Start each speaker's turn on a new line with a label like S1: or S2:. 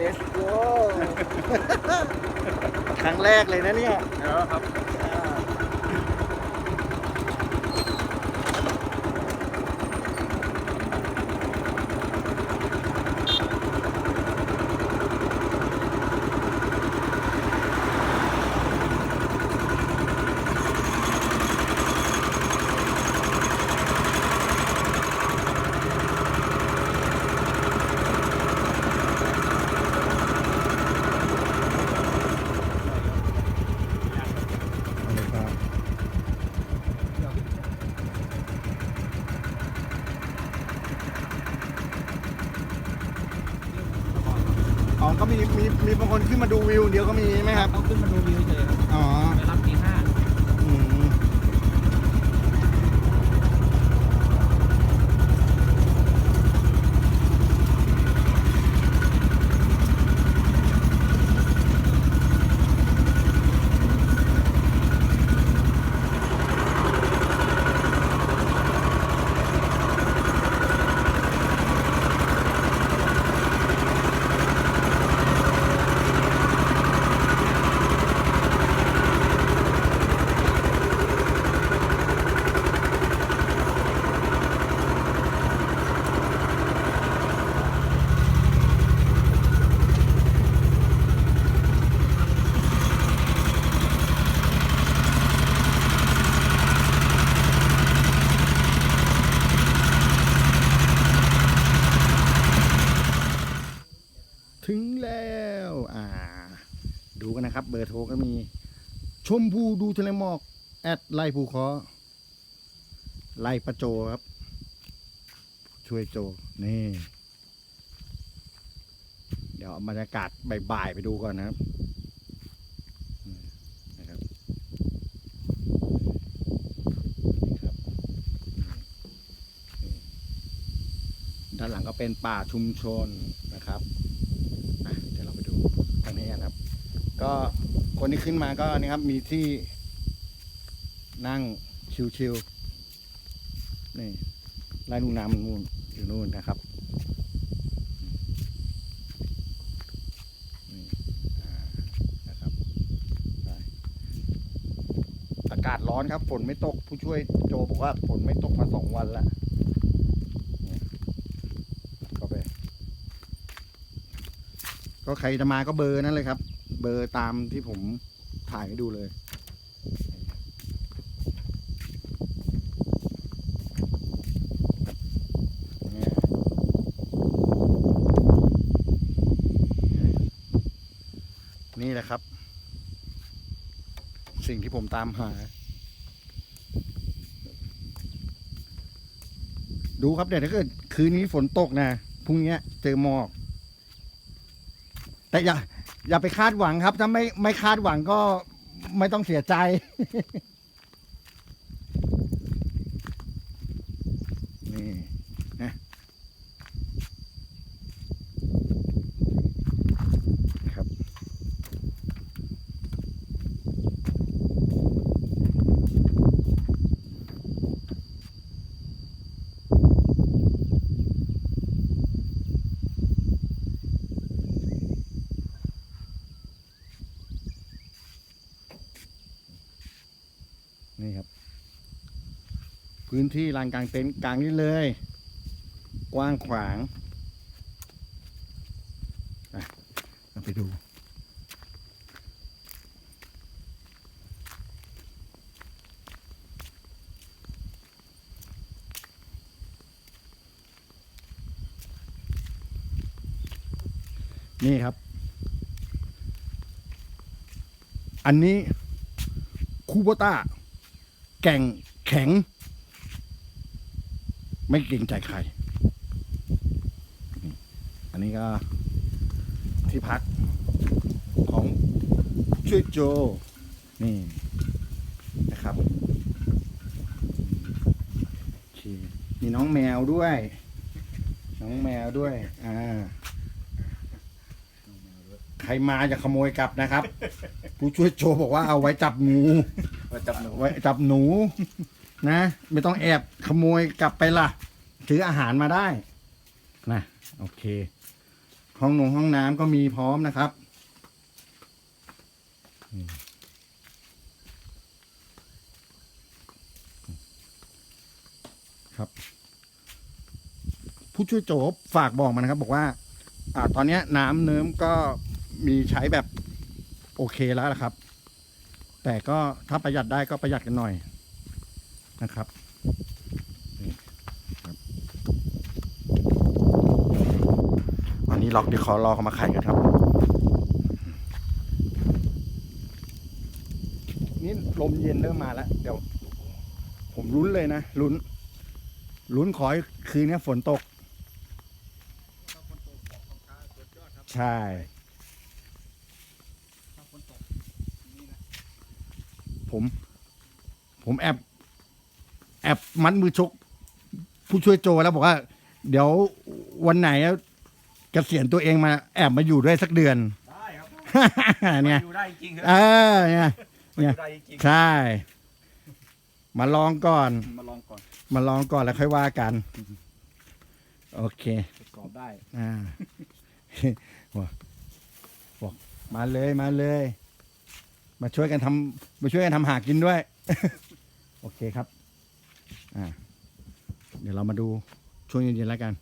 S1: let's go ครั้งแรกเลยนะเนี่ย
S2: เดี๋ยวครับ
S1: อ๋อ ก็ มีมีมีบางคนขึ้นมาดูวิวเดียวก็มีไหมครับ
S3: ต้องขึ้นมาดูวิวเฉยครับ
S1: อ๋อ
S3: ไปรับตีห้า
S1: อืมถึงแล้ว อ่า ดูกันนะครับ เบอร์โทรก็มี ชมพูดูทะเลหมอก แอดไล่ภูคอไล่ประโจครับ ช่วยโจนี่ เดี๋ยวบรรยากาศบ่ายๆไปดูก่อนนะครับนะครับด้านหลังก็เป็นป่าชุมชนนะครับอะเดี๋ยวเราไปดูทางนี้กันครับ ก็คนที่ขึ้นมาก็นี่ครับมีที่นั่งชิวๆนี่ไล่ลูกน้ำมันนู่นอยู่นู่นนะครับนี่อ่านะครับอากาศร้อนครับฝนไม่ตกผู้ช่วยโจบอกว่าฝนไม่ตกมาสองวันแล้วเนี่ยก็ไป ก็ใครจะมาก็เบอร์นั่นเลยครับ เบอร์ตามที่ผมถ่ายให้ดูเลย นี่แหละครับ สิ่งที่ผมตามหา ดูครับเดี๋ยวถ้าเกิดคืนนี้ฝนตกนะพรุ่งนี้เจอหมอก แต่อย่า อย่าไปคาดหวังครับ ถ้าไม่ไม่คาดหวังก็ไม่ต้องเสียใจ นี่นะครับ นี่ครับ พื้นที่ลานกลางเต็นท์กลางนี้เลย กว้างขวางเราไปดูนี่ครับ อันนี้คูโบต้า แก่งแข็ง ไม่เกรงใจใคร อันนี้ก็ที่พักของช่วยโจ นี่นะครับมีน้องแมวด้วย น้องแมวด้วย อ่าใครมาจะขโมยกลับนะครับ ผู้ช่วยโจบอกว่าเอาไว้จับงู
S2: จับหนู
S1: ไว้จับหนู นะ ไม่ต้องแอบขโมยกลับไปล่ะ ถืออาหารมาได้นะโอเค ห้องนงห้องน้ำก็มีพร้อมนะครับครับ ผู้ช่วยโจบฝากบอกมานะครับ บอกว่า อ่า ตอนนี้น้ำเนิ้มก็มีใช้แบบโอเคแล้วนะครับ แต่ก็ถ้าประหยัดได้ก็ประหยัดกันหน่อยนะครับอันนี้ล็อกเดี๋ยวขอรอเขามาไขกันครับ นี่ลมเย็นเริ่มมาแล้ว เดี๋ยว ผมลุ้นเลยนะลุ้นลุ้นขอคืนนี้ฝนตก ใช่ ผม ผมแอบ แอบมัดมือชก ผู้ช่วยโจแล้วบอกว่า เดี๋ยววันไหนเกษียณตัวเองมา แอบมาอยู่ด้วยสักเดือน
S3: ได้ครับ
S1: เนี่ย
S3: อยู่ได้จริงค
S1: เอ
S3: รับ
S1: อเนี่ย
S3: อยู่ได้จริง
S1: ใช่ มาลองก่อน
S3: มาลองก่อน
S1: มาลองก่อนแล้วค่อยว่ากัน โอเค
S3: ทดสอบได้
S1: อ่า บอกบอกมาเลยมาเลย มาช่วยกันทำมาช่วยกันทำหากินด้วย โอเคครับ อ่า เดี๋ยวเรามาดูช่วงเย็นๆแล้วกัน